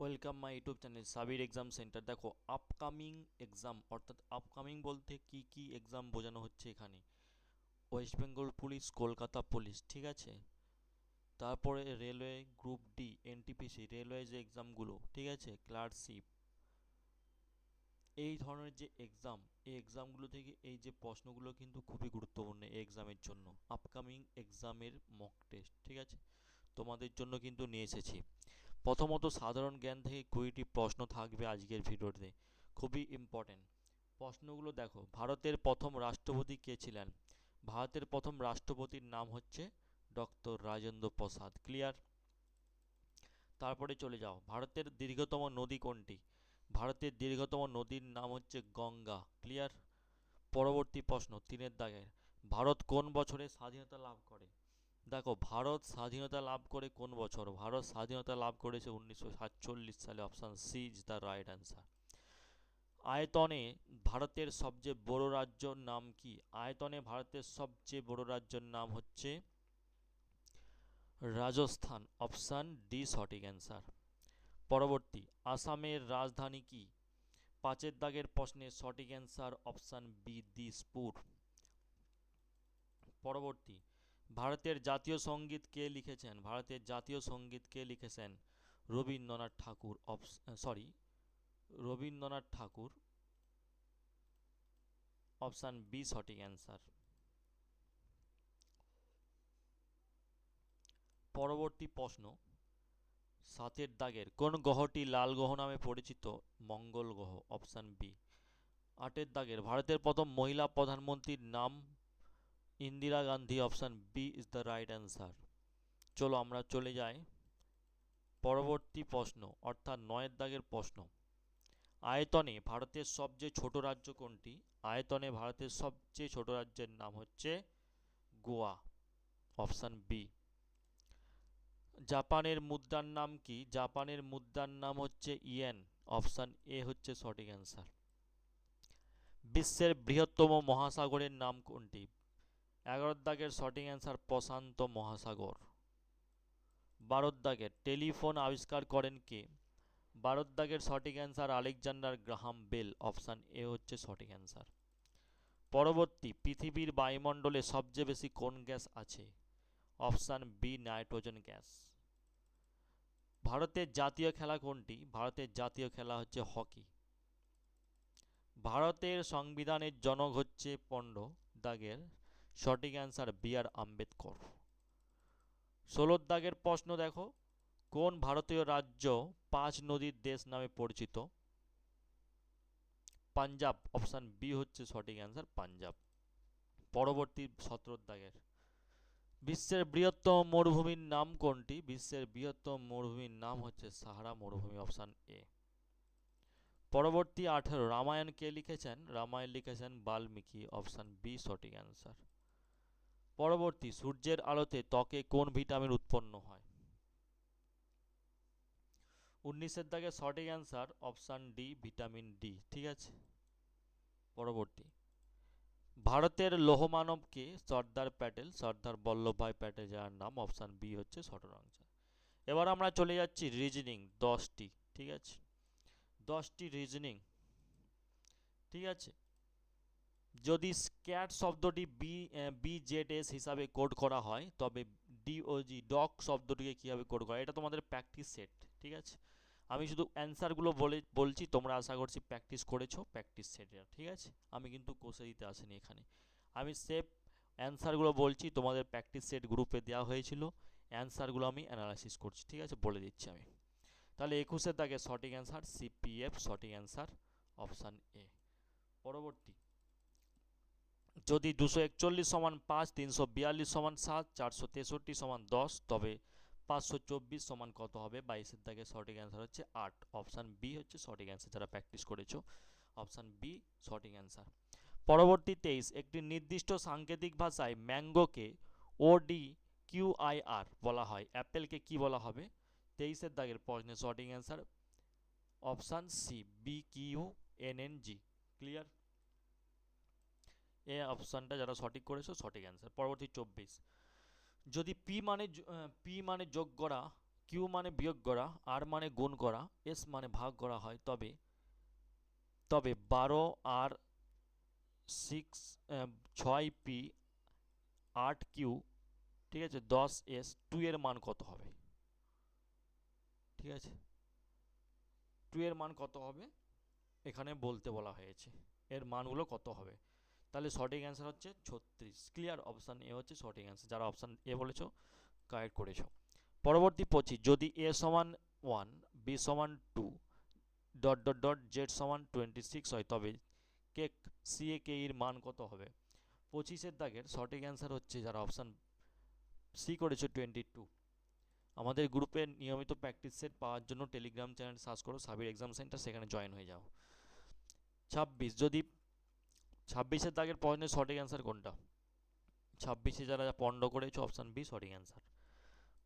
Welcome my YouTube channel Sabir exam center দেখো upcoming exam অর্থাৎ upcoming বলতে কি কি এক্সাম বোঝানো হচ্ছে এখানে। West Bengal police Kolkata police ঠিক আছে? তারপরে railway group D NTPC railway যে এক্সামগুলো ঠিক আছে? ক্লার্কশিপ এই ধরনের যে এক্সাম এই এক্সামগুলো থেকে এই যে প্রশ্নগুলো কিন্তু খুবই গুরুত্বপূর্ণ এই এক্সামের জন্য। আপকামিং এক্সামের মক টেস্ট ঠিক আছে? তোমাদের জন্য কিন্তু নিয়ে এসেছি। প্রথমত সাধারণ জ্ঞান থেকে কুড়িটি প্রশ্ন থাকবে আজকের ভিডিওতে। খুবই ইম্পর্টেন্ট প্রশ্নগুলো দেখো, ভারতের প্রথম রাষ্ট্রপতি কে ছিলেন? ভারতের প্রথম রাষ্ট্রপতির নাম হচ্ছে ডক্টর রাজেন্দ্র প্রসাদ। ক্লিয়ার তারপরে চলে যাও, ভারতের দীর্ঘতম নদী কোনটি? ভারতের দীর্ঘতম নদীর নাম হচ্ছে গঙ্গা। ক্লিয়ার পরবর্তী প্রশ্ন, তিনের দাগের ভারত কোন বছরে স্বাধীনতা লাভ করে? দেখো, ভারত স্বাধীনতা লাভ করে কোন বছর? ভারত স্বাধীনতা লাভ করেছে উনিশশো সাতচল্লিশ সালে option C is the right answer আয়তনে ভারতের সবচেয়ে বড় রাজ্যর নাম কি? আয়তনে ভারতের সবচেয়ে বড় রাজ্যের নাম হচ্ছে রাজস্থান। অপশান ডি সঠিক অ্যান্সার পরবর্তী, আসামের রাজধানী কি? পাঁচের দাগের প্রশ্নের সঠিক অ্যান্সার অপশান বি দিসপুর। পরবর্তী ভারতের জাতীয় সংগীত কে লিখেছেন? ভারতের জাতীয় সংগীত কে লিখেছেন? Rabindranath Thakur sorry Rabindranath Thakur. Option B সঠিক অ্যান্সার পরবর্তী প্রশ্ন। সাতের দাগের কোন গ্রহটি লাল গ্রহ নামে পরিচিত? মঙ্গল গ্রহ, অপশান বি আটের দাগের ভারতের প্রথম মহিলা প্রধানমন্ত্রীর নাম Indira Gandhi option B is the right answer চলো আমরা চলে যাই। পরবর্তী প্রশ্ন, অর্থাৎ নয়ের দাগের প্রশ্ন। আয়তনে ভারতের সবচেয়ে ছোট রাজ্য কোনটি? আয়তনে ভারতের সবচেয়ে ছোট রাজ্যের নাম হচ্ছে গোয়া। অপশান বি জাপানের মুদ্রার নাম কি? জাপানের মুদ্রার নাম হচ্ছে ইয়েন। অপশান এ হচ্ছে সঠিক অ্যান্সার বিশ্বের বৃহত্তম মহাসাগরের নাম কোনটি? এগারোর দাগের সঠিক অ্যান্সার প্রশান্ত মহাসাগর। বারোর দাগের টেলিফোন আবিষ্কার করেন কে? বারোর দাগের সঠিক answer Alexander Graham Bell option A হচ্ছে সঠিক অ্যান্সার পরবর্তী, পৃথিবীর বায়ুমণ্ডলে সবচেয়ে বেশি কোন গ্যাস আছে? অপশান বি নাইট্রোজেন গ্যাস ভারতের জাতীয় খেলা কোনটি? ভারতের জাতীয় খেলা হচ্ছে হকি। ভারতের সংবিধানের জনক হচ্ছে পণ্ড দাগের সঠিক অ্যান্সার বি আর আম্বেদকর। ষোলোর দাগের প্রশ্ন দেখো, কোন ভারতীয় রাজ্য পাঁচ নদীর দেশ নামে পরিচিত? পাঞ্জাব অপশান বি হচ্ছে সঠিক অ্যান্সার পাঞ্জাব। পরবর্তী সতেরোর দাগের। বিশ্বের বৃহত্তম মরুভূমির নাম কোনটি? বিশ্বের বৃহত্তম মরুভূমির নাম হচ্ছে সাহারা মরুভূমি অপশান এ পরবর্তী আঠেরো, রামায়ণ কে লিখেছেন? রামায়ণ লিখেছেন বাল্মীকি অপশান বি সঠিক অ্যান্সার পরবর্তী সূর্যের আলোতে ত্বকে কোন ভিটামিন উৎপন্ন হয়? উনিশের দাগে সঠিক answer option D vitamin D ঠিক আছে? পরবর্তী। ভারতের লৌহমানবকে সর্দার প্যাটেল, সর্দার বল্লভভাই প্যাটেল যার নাম অপশান বি হচ্ছে সঠিক অ্যান্সার এবার আমরা চলে যাচ্ছি রিজনিং দশটি, ঠিক আছে? দশটি রিজনিং ঠিক আছে? যদি স্ক্যাট শব্দটি বি বি জেড এস হিসাবে কোড করা হয়, তবে ডিওজি ডক শব্দটিকে কীভাবে কোড করা এটা তোমাদের প্র্যাকটিস সেট, ঠিক আছে? আমি শুধু অ্যান্সারগুলো বলে, বলছি, তোমরা আশা করছি প্র্যাকটিস করেছ, প্র্যাকটিস সেটের ঠিক আছে? আমি কিন্তু কোষে দিতে আসিনি এখানে। আমি সেফ অ্যান্সারগুলো বলছি, তোমাদের প্র্যাকটিস সেট গ্রুপে দেওয়া হয়েছিল অ্যান্সারগুলো আমি অ্যানালাইসিস করছি, ঠিক আছে? বলে দিচ্ছি আমি। তাহলে একুশের দাগে সঠিক অ্যান্সার সিপিএফ সঠিক অ্যান্সার, অপশান এ পরবর্তী। যদি দুশো একচল্লিশ সমান পাঁচ, তিনশো বিয়াল্লিশ সমান সাত, চারশো তেষট্টি সমান দশ, তবে পাঁচশো চব্বিশ সমান কত হবে? বাইশের দাগে সঠিক অ্যান্সার হচ্ছে আট। অপশান বি হচ্ছে সঠিক অ্যান্সার যারা প্র্যাকটিস করেছ। অপশান বি সঠিক অ্যান্সার পরবর্তী তেইশ, একটি নির্দিষ্ট সাংকেতিক ভাষায় ম্যাঙ্গোকে ওডি কিউআইআর বলা হয়। অ্যাপেলকে কি বলা হবে? তেইশের দাগের প্রশ্নের সঠিক answer option C B Q N N G clear এ অপশানটা যারা সঠিক করেছ, সঠিক অ্যান্সার পরবর্তী চব্বিশ। যদি পি মানে পি মানে যোগ করা, কিউ মানে বিয়োগ করা, আর মানে গুণ করা, এস মানে ভাগ করা হয়, তবে তবে বারো, আর সিক্স ছয় পি, আট কিউ, ঠিক আছে, দশ এস, টু এর মান কত হবে? ঠিক আছে? টু এর মান কত হবে? এখানে বলতে বলা হয়েছে। এর মানগুলো কত হবে? তাহলে সঠিক অ্যান্সার হচ্ছে ছত্রিশ। ক্লিয়ার অপশান এ হচ্ছে সঠিক অ্যান্সার যারা অপশান এ বলেছ কারেক্ট করেছ। পরবর্তী পঁচিশ, যদি এ সমান ওয়ান বি সমান two dot dot dot Z সমান টোয়েন্টি সিক্স হয়, তবে কে সি এ কে এর মান কত হবে? পঁচিশের দাগের সঠিক অ্যান্সার হচ্ছে যারা অপশান সি করেছে টোয়েন্টি টু আমাদের গ্রুপে নিয়মিত প্র্যাকটিস সেট পাওয়ার জন্য টেলিগ্রাম চ্যানেল সার্চ করো, সাবির এক্সাম সেন্টার সেখানে জয়েন হয়ে যাও। ছাব্বিশ, যদি ছাব্বিশের দাগের প্রশ্নের সঠিক অ্যান্সার কোনটা? ছাব্বিশে যারা পণ্ড করেছে অপশান বি সঠিক অ্যান্সার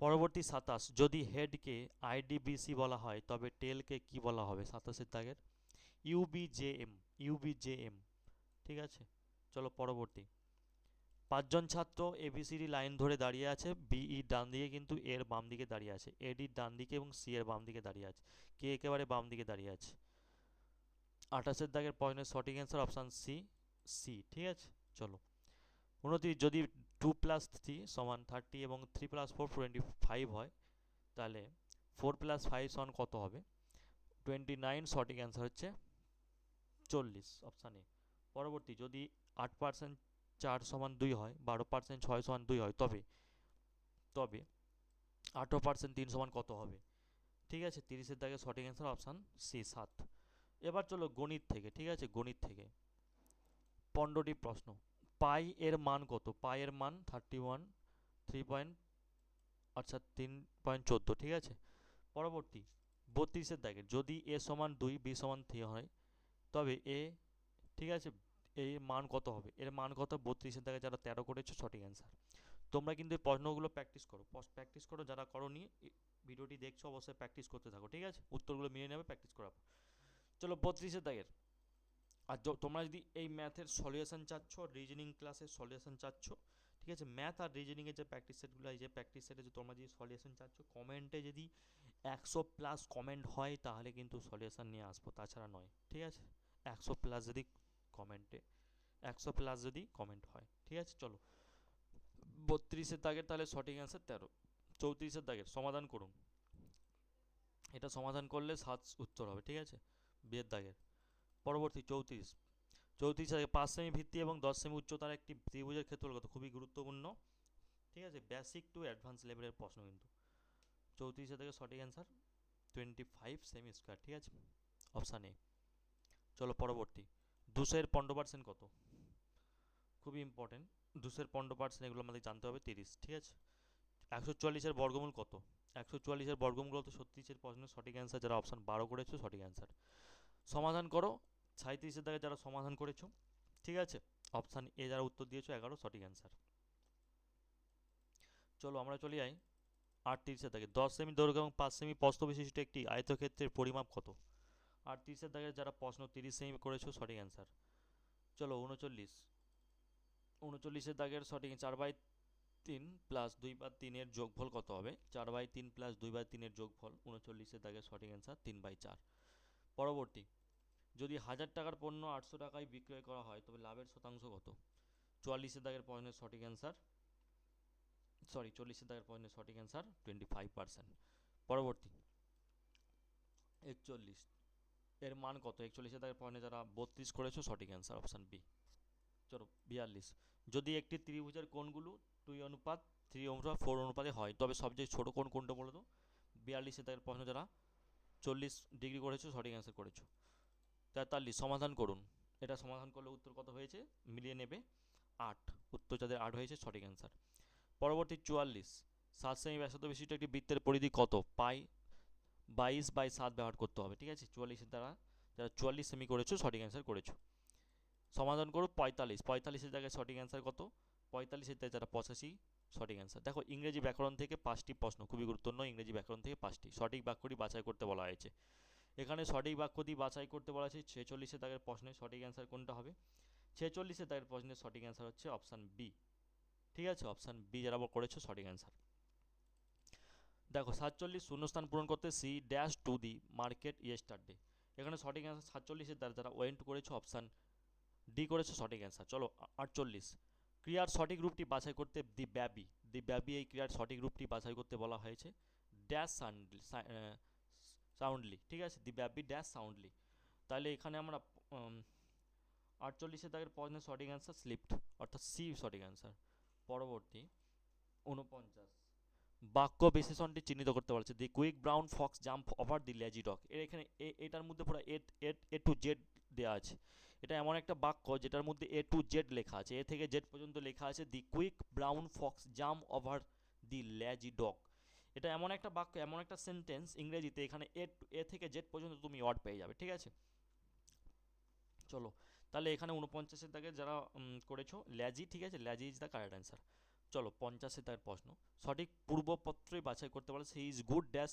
পরবর্তী সাতাশ, যদি হেডকে আইডিবিসি বলা হয়, তবে টেলকে কি বলা হবে? সাতাশের দাগের? ইউবিজেএম ইউবিজেএম ঠিক আছে? চলো পরবর্তী। পাঁচজন ছাত্র এবিসিডি লাইন ধরে দাঁড়িয়ে আছে বিই ডান দিকে কিন্তু এর বাম দিকে দাঁড়িয়ে আছে এডি ডান দিকে এবং সি এর বাম দিকে দাঁড়িয়ে আছে কে একেবারে বাম দিকে দাঁড়িয়ে আছে। আঠাশের দাগের পয়েন্টের সঠিক অ্যান্সার অপশান সি সি ঠিক আছে? চলো। উনত্রিশ যদি টু প্লাস থ্রি সমান থার্টি এবং three plus four twenty five হয়, তাহলে ফোর প্লাস ফাইভ সমান কত হবে? টোয়েন্টি নাইন সঠিক অ্যান্সার হচ্ছে চল্লিশ অপশান এ পরবর্তী যদি আট পার্সেন্ট চার সমান দুই হয়, বারো পার্সেন্ট ছয় সমান দুই হয়, তবে তবে আঠেরো পার্সেন্ট তিন সমান কত হবে? ঠিক আছে? তিরিশের দাগে সঠিক অ্যান্সার অপশান সি সাত। এবার চলো গণিত থেকে, ঠিক আছে? গণিত থেকে। পনেরোটি প্রশ্ন। পাই এর মান কত? পাই এর মান থার্টি ওয়ান, থ্রি পয়েন্ট আচ্ছা তিন পয়েন্ট চোদ্দ, ঠিক আছে? পরবর্তী, বত্রিশের দাগের যদি এ সমান দুই, বি সমান থ্রি হয়, তবে এ, ঠিক আছে এর মান কত হবে? এর মান কত? বত্রিশের দাগে যারা তেরো করেছ, সঠিক অ্যান্সার তোমরা কিন্তু এই প্রশ্নগুলো প্র্যাকটিস করো। প্র্যাকটিস করো, যারা করো করনি ভিডিওটি দেখছ, অবশ্যই প্র্যাকটিস করতে থাকো, ঠিক আছে? উত্তরগুলো মিলিয়ে নেবে প্র্যাকটিস করাবো চলো, বত্রিশের দাগের। আর তোমরা যদি এই ম্যাথের সলিউশন চাচ্ছ রিজনিং ক্লাসের সলিউশন চাচ্ছ, ঠিক আছে? ম্যাথ আর রিজনিংয়ের যে প্র্যাকটিস সেটগুলো এই যে প্র্যাকটিস সেটে যে তোমরা যদি সলিউশন চাচ্ছ কমেন্টে যদি একশো প্লাস কমেন্ট হয়, তাহলে কিন্তু সলিউশন নিয়ে আসব, তাছাড়া নয়, ঠিক আছে? একশো প্লাস যদি কমেন্টে একশো প্লাস যদি কমেন্ট হয়, ঠিক আছে? চলো। বত্রিশের দাগের তাহলে সঠিক অ্যান্সার তেরো। চৌত্রিশের দাগের, সমাধান করুন। এটা সমাধান করলে সাত উত্তর হবে, ঠিক আছে? বিয়ের দাগের। পরবর্তী চৌত্রিশ। চৌত্রিশ দাগে পাঁচ সেমি ভিত্তি এবং দশ সেমি উচ্চতার একটি ত্রিভুজের ক্ষেত্রফল খুবই গুরুত্বপূর্ণ। ঠিক আছে? বেসিক টু অ্যাডভান্স লেভেলের প্রশ্ন কিন্তু। চৌত্রিশে থেকে সঠিক answer twenty five semi square ঠিক আছে? অপশান এ চলো পরবর্তী। দুশের পনেরো পার্সেন্ট কত? খুবই ইম্পর্টেন্ট দুশের পনেরো পার্সেন্ট এগুলো আমাদের জানতে হবে, তিরিশ, ঠিক আছে? একশো চুয়াল্লিশের বর্গমূল কত? একশো চুয়াল্লিশের বর্গমূল কত? সত্যিশের প্রশ্নের সঠিক অ্যান্সার যারা অপশান বারো করেছে, সঠিক অ্যান্সার সমাধান করো। সাঁত্রিশের দাগে যারা সমাধান করেছ, ঠিক আছে? অপশান এ যারা উত্তর দিয়েছ, এগারো, সঠিক অ্যান্সার চলো আমরা চলে যাই আটত্রিশের দাগে দশ সেমি দৈর্ঘ্য এবং পাঁচ সেমি প্রস্থ বিশিষ্ট একটি আয়তক্ষেত্রের পরিমাপ কত? আটত্রিশের দাগে যারা প্রশ্ন তিরিশ সেমি করেছ, সঠিক অ্যান্সার চলো উনচল্লিশ। উনচল্লিশের দাগের সঠিক চার বাই তিন প্লাস দুই বা তিনের যোগফল কত হবে? চার বাই তিন প্লাস দুই বাই তিনের যোগফল উনচল্লিশের দাগের সঠিক অ্যান্সার তিন বাই চার। পরবর্তী। যদি হাজার টাকার পণ্য আটশো টাকায় বিক্রয় করা হয়, তবে লাভের শতাংশ কত? চুয়াল্লিশের দাগের পয়েন্টের সঠিক অ্যান্সার সরি চল্লিশের দাগের পয়েন্টের সঠিক অ্যান্সার টোয়েন্টি ফাইভ পার্সেন্ট পরবর্তী, একচল্লিশ। এর মান কত? একচল্লিশের দাগের পয়েন্টে যারা বত্রিশ করেছ, সঠিক অ্যান্সার অপশান বি চলো, বিয়াল্লিশ। যদি একটি ত্রিভুজের কোণগুলো দুই অনুপাত থ্রি অনুপাত ফোর অনুপাতে হয়, তবে সবচেয়ে ছোটো কোণ কোনটা বলো তো বিয়াল্লিশে তাদের প্রশ্ন যারা চল্লিশ ডিগ্রি করেছ, সঠিক অ্যান্সার করেছ। তেতাল্লিশ, সমাধান করুন। এটা সমাধান করলে উত্তর কত হয়েছে? মিলিয়ে নেবে আট। উত্তর যাদের আট হয়েছে, সঠিক অ্যান্সার পরবর্তী চুয়াল্লিশ। সাত সেমি ব্যাসার্ধ বিশিষ্ট একটি বৃত্তের পরিধি কত? পাই বাইশ বাই সাত ব্যবহার করতে হবে, ঠিক আছে? চুয়াল্লিশের দ্বারা যারা চুয়াল্লিশ সেমি করেছ, সঠিক অ্যান্সার করেছ। সমাধান করো পঁয়তাল্লিশ। পঁয়তাল্লিশের জায়গায় সঠিক অ্যান্সার কত? পঁয়তাল্লিশের জায়গায় যারা পঁচাশি, সঠিক অ্যান্সার দেখো, ইংরেজি ব্যাকরণ থেকে পাঁচটি প্রশ্ন, খুবই গুরুত্বপূর্ণ ইংরেজি ব্যাকরণ থেকে পাঁচটি। সঠিক বাক্যটি বাছাই করতে বলা হয়েছে। এখানে সঠিক বাক্যটি বাছাই করতে বলা হয়েছে। ছেচল্লিশে দাগের প্রশ্নের সঠিক অ্যান্সার কোনটা হবে? ছেচল্লিশে দাগের প্রশ্নের সঠিক অ্যান্সার হচ্ছে অপশান বি ঠিক আছে? অপশান বি যারা করেছ সঠিক অ্যান্সার দেখো, সাতচল্লিশ শূন্যস্থান পূরণ করতে she dash to the market yesterday এখানে সঠিক অ্যান্সার সাতচল্লিশের দ্বারা যারা ওয়েন্ট করেছ অপশান ডি করেছ, সঠিক অ্যান্সার চলো আটচল্লিশ। ক্রিয়ার সঠিক রূপটি বাছাই করতে দি ব্যাবি দি ব্যাবি এই ক্রিয়ার সঠিক রূপটি বাছাই করতে বলা হয়েছে। ড্যাশ সাউন্ডলি সাউন্ডলি ঠিক আছে? দি ব্যাবি ড্যাশ সাউন্ডলি তাহলে এখানে আমরা উম, আটচল্লিশের দাগের প্রশ্নের সঠিক অ্যান্সার স্লিপড অর্থাৎ সি সঠিক অ্যান্সার পরবর্তী উনপঞ্চাশ বাক্য বিশেষণটি চিহ্নিত করতে বলছে। The quick brown fox jump over the lazy dog এর এখানে এটার মধ্যে পুরো এ এ টু জেড দেওয়া আছে। এটা এমন একটা বাক্য যেটার মধ্যে এ টু জেড লেখা আছে। এ থেকে জেড পর্যন্ত লেখা আছে। The quick brown fox jump over the lazy dog এটা এমন একটা বাক্য, এমন একটা সেন্টেন্স ইংরেজিতে এখানে এ এ থেকে জেড পর্যন্ত তুমি ওয়ার্ড পেয়ে যাবে, ঠিক আছে? চলো, তাহলে এখানে উনপঞ্চাশের দাগে যারা করেছ, ল্যাজি, ঠিক আছে? Lazy is the correct answer চলো, পঞ্চাশের দাগের প্রশ্ন। সঠিক পূর্বপত্রই বাছাই করতে পারে he is good dash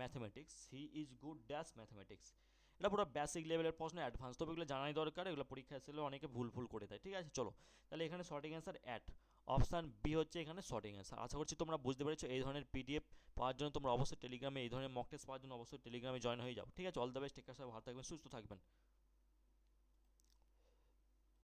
mathematics he is good dash mathematics এটা পুরো বেসিক লেভেলের প্রশ্ন অ্যাডভান্স তবে এগুলো জানাই দরকার, এগুলো পরীক্ষা এসেলে অনেকে ভুল ভুল করে দেয়, ঠিক আছে? চলো, তাহলে এখানে সঠিক অ্যান্সার অ্যাট অপশান বি হচ্ছে এখানে সঠিক অ্যান্সার আশা করছি তোমরা বুঝতে পেরেছ, এই ধরনের পিডিএফ পাওয়ার জন্য তোমরা অবশ্যই টেলিগ্রামে এই ধরনের মক টেস্ট পাওয়ার জন্য অবশ্যই টেলিগ্রামে জয়েন হয়ে যাও। ঠিক আছে? অল দ্য বেস্ট টেকার সবাই ভালো থাকবেন, সুস্থ থাকবেন।